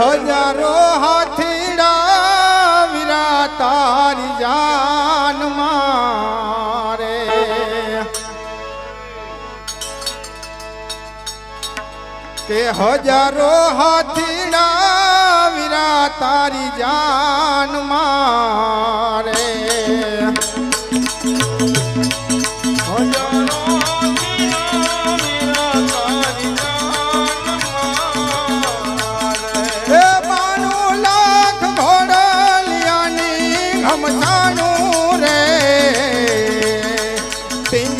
હજારો હાથીડા વિરા તારી જાન મારે. કે હજારો હાથીડા વિરા તારી જાન મારે. હે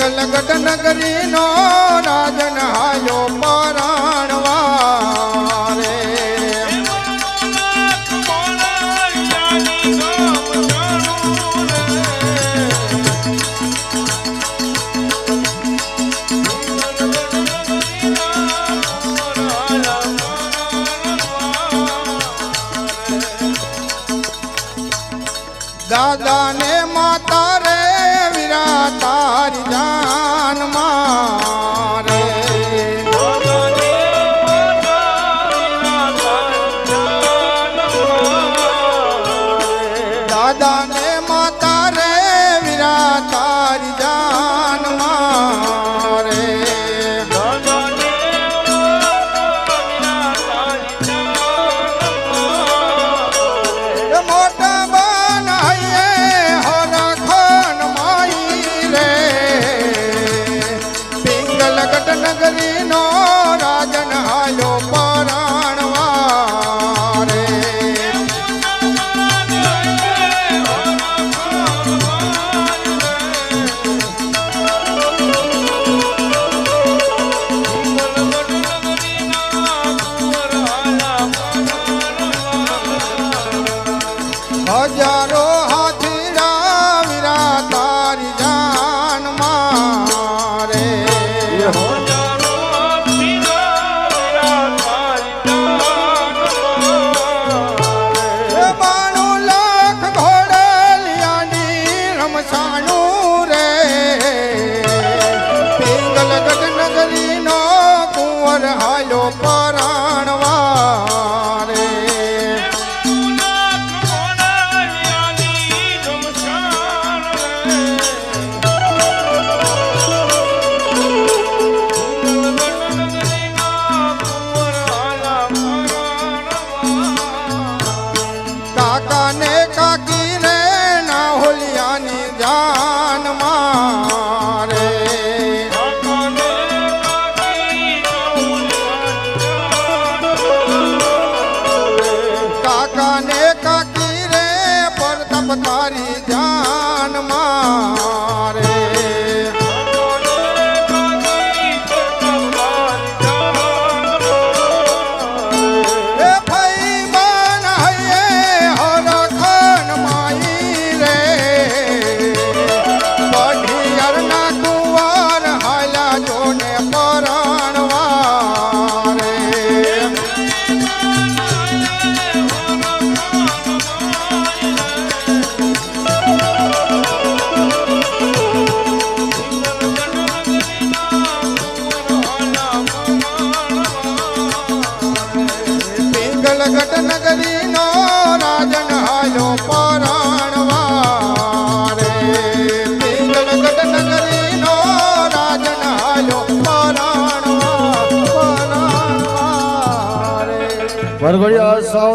પિંગલગઢ નગરીનો રાજન હાયો પરાણવા રે દાદા ને માતા રે પિંગલગઢ નગરીનો રાજન હાયો પરાણવા હજારો કાકા ને કાકી રે પરતપ તારી નગરીનો રાજન હાયો પરાણવા રે સૌ